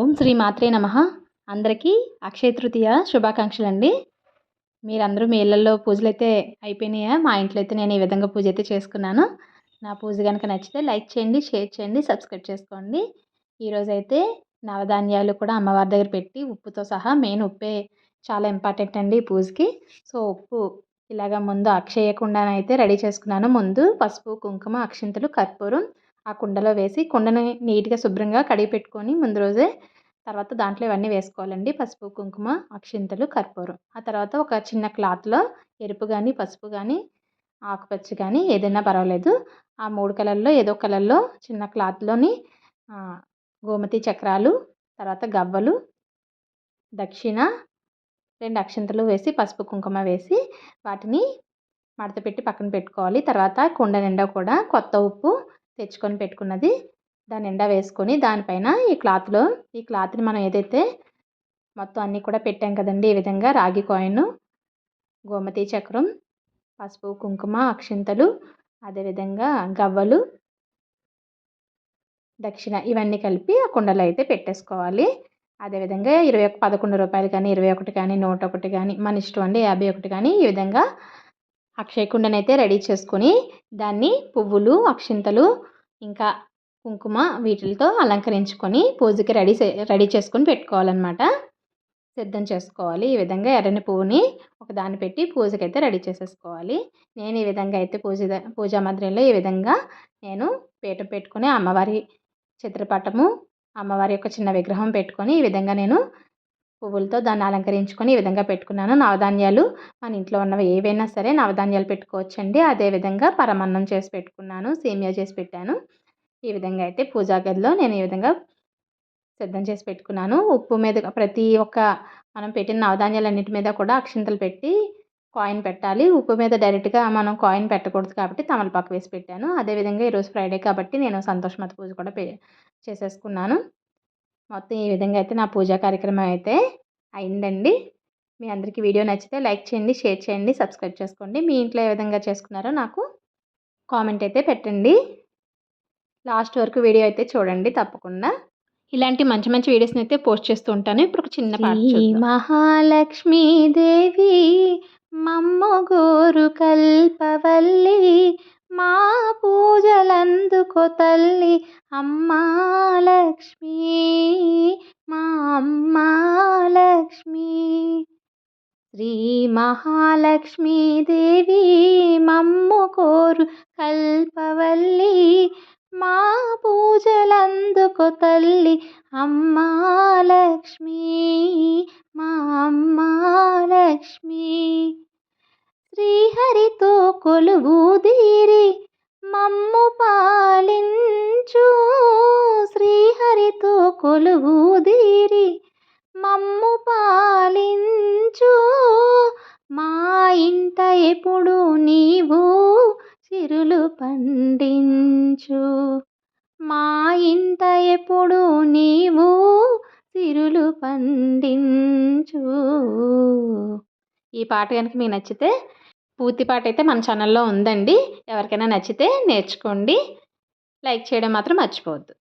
ఓం శ్రీ మాత్రే నమ. అందరికీ అక్షయ తృతీయ శుభాకాంక్షలు అండి మీరందరూ మీ ఇళ్ళల్లో పూజలు అయితే అయిపోయినాయా? మా ఇంట్లో అయితే నేను ఈ విధంగా పూజ అయితే చేసుకున్నాను. నా పూజ కనుక నచ్చితే లైక్ చేయండి షేర్ చేయండి సబ్స్క్రైబ్ చేసుకోండి. ఈరోజు అయితే నవధాన్యాలు కూడా అమ్మవారి దగ్గర పెట్టి ఉప్పుతో సహా మెయిన్ ఉప్పే చాలా ఇంపార్టెంట్ అండి ఈ పూజకి. సో ఉప్పు ఇలాగ ముందు అక్షయకుండానైతే రెడీ చేసుకున్నాను. ముందు పసుపు కుంకుమ అక్షింతలు కర్పూరం ఆ కుండలో వేసి కుండని నీట్గా శుభ్రంగా కడిగి పెట్టుకొని ముందు రోజే తర్వాత దాంట్లో ఇవన్నీ వేసుకోవాలండి. పసుపు కుంకుమ అక్షింతలు కర్పూరం. ఆ తర్వాత ఒక చిన్న క్లాత్లో ఎరుపు కానీ పసుపు కానీ ఆకుపచ్చ కానీ ఏదైనా పర్వాలేదు. ఆ మూడు కలర్లో ఏదో కలర్లో చిన్న క్లాత్లోని గోమతి చక్రాలు తర్వాత గవ్వలు దక్షిణ రెండు అక్షింతలు వేసి పసుపు కుంకుమ వేసి వాటిని మడత పెట్టి పక్కన పెట్టుకోవాలి. తర్వాత కుండ నిండా కూడా కొత్త ఉప్పు తెచ్చుకొని పెట్టుకున్నది. దాని ఎండ వేసుకొని దానిపైన ఈ క్లాత్లో ఈ క్లాత్ని మనం ఏదైతే మొత్తం అన్నీ కూడా పెట్టాం కదండి ఈ విధంగా రాగి కాయిన్ గోమతి చక్రం పసుపు కుంకుమ అక్షింతలు అదేవిధంగా గవ్వలు దక్షిణ ఇవన్నీ కలిపి ఆ కుండలో అయితే పెట్టేసుకోవాలి. అదేవిధంగా ఇరవై ఒక పదకొండు రూపాయలు కానీ ఇరవై ఒకటి కానీ నూట ఒకటి కానీ మన ఇష్టం అండి యాభై ఒకటి కానీ ఈ విధంగా అక్షయ కుండనైతే రెడీ చేసుకొని దాన్ని పువ్వులు అక్షింతలు ఇంకా కుంకుమ వీటితో అలంకరించుకొని పూజకి రెడీ రెడీ చేసుకొని పెట్టుకోవాలన్నమాట. సిద్ధం చేసుకోవాలి. ఈ విధంగా ఎర్రని పువ్వుని ఒక దాన్ని పెట్టి పూజకైతే రెడీ చేసేసుకోవాలి. నేను ఈ విధంగా అయితే పూజ పూజా మందిరంలో ఈ విధంగా నేను పీట పెట్టుకుని అమ్మవారి చిత్రపటము అమ్మవారి యొక్క చిన్న విగ్రహం పెట్టుకొని ఈ విధంగా నేను పువ్వులతో దాన్ని అలంకరించుకొని ఈ విధంగా పెట్టుకున్నాను. నవధాన్యాలు మన ఇంట్లో ఉన్నవి ఏవైనా సరే నవధాన్యాలు పెట్టుకోవచ్చండి. అదేవిధంగా పరమన్నం చేసి పెట్టుకున్నాను సేమియా చేసి పెట్టాను. ఈ విధంగా అయితే పూజా గదిలో నేను ఈ విధంగా సిద్ధం చేసి పెట్టుకున్నాను. ఉప్పు మీద ప్రతి ఒక్క మనం పెట్టిన నవధాన్యాలన్నిటి మీద కూడా అక్షింతలు పెట్టి కాయిన్ పెట్టాలి. ఉప్పు మీద డైరెక్ట్గా మనం కాయిన్ పెట్టకూడదు కాబట్టి తమలపాకు వేసి పెట్టాను. అదేవిధంగా ఈరోజు ఫ్రైడే కాబట్టి నేను సంతోషమత పూజ కూడా చేసేసుకున్నాను. మొత్తం ఈ విధంగా అయితే నా పూజా కార్యక్రమం అయితే అయిందండి. మీ అందరికీ వీడియో నచ్చితే లైక్ చేయండి షేర్ చేయండి సబ్స్క్రైబ్ చేసుకోండి. మీ ఇంట్లో ఏ విధంగా చేసుకున్నారో నాకు కామెంట్ అయితే పెట్టండి. లాస్ట్ వరకు వీడియో అయితే చూడండి తప్పకుండా. ఇలాంటి మంచి మంచి వీడియోస్ని అయితే పోస్ట్ చేస్తూ ఉంటాను. ఇప్పుడు ఒక చిన్న పాట మహాలక్ష్మీదేవి మమ్మగోరు కల్పవల్లి మా పూజలందుకో తల్లి అమ్మా లక్ష్మి. మా అమ్మ లక్ష్మి. శ్రీ మహాలక్ష్మీదేవి మమ్ము కోరు కల్పవల్లి. మా పూజలందుకు తల్లి అమ్మా లక్ష్మి మా అమ్మా లక్ష్మి. శ్రీహరితో కొలువుదీరి మమ్ము కొలువుదీరి మమ్ము పాలించు. మా ఇంట ఎప్పుడు నీవు సిరులు పండించు. మా ఇంట ఎప్పుడు నీవు సిరులు పండించు. ఈ పాట కనుక మీకు నచ్చితే పూర్తి పాట అయితే మన ఛానల్లో ఉందండి. ఎవరికైనా నచ్చితే నేర్చుకోండి. లైక్ చేయడం మాత్రం మర్చిపోవద్దు.